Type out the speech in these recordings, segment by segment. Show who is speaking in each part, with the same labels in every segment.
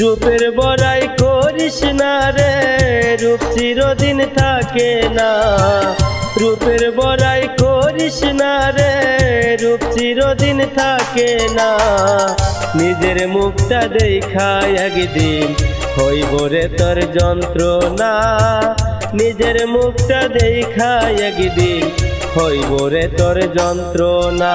Speaker 1: রূপের বড়াই করিস না রে, রূপ চিরদিন থাকে না। রূপের বড়াই করিস না রে, রূপ চিরদিন থাকে না। নিজের মুখটা দেখায় একদিন হইব রে তোর যন্ত্রণা। নিজের মুখটা দেখায় একদিন হইব রে তোর যন্ত্রণা।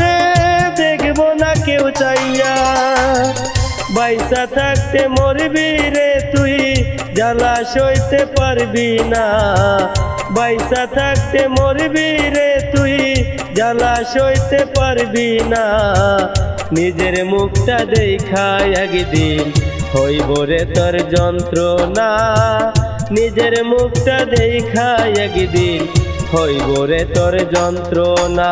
Speaker 1: চাইয়া। বাইসা থাকতে মরবি রে তুই, জ্বালা সইতে পারবি না। বাইসা থাকতে মরবি রে তুই, জ্বালা সইতে পারবি না। নিজের মুখটা দেখায় একদিন হইব রে তোর যন্ত্রণা। নিজের মুখটা দেখায় একদিন হইব রে তোর যন্ত্রণা।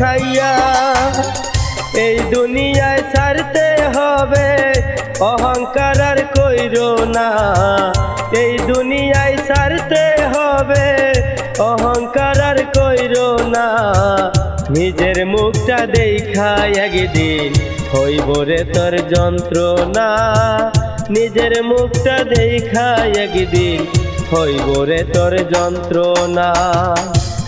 Speaker 1: খাইয়া, এই দুনিয়ায় ছাড়তে হবে, অহংকার আর কইর না। এই দুনিয়ায় ছাড়তে হবে, অহংকার আর কইর না। নিজের মুখটা দেখায় একদিন হইব রে তোর যন্ত্রণা। নিজের মুখটা দেখায় একদিন হইব রে তোর যন্ত্রণা।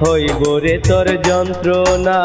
Speaker 1: হইব রে তোর যন্ত্রণা।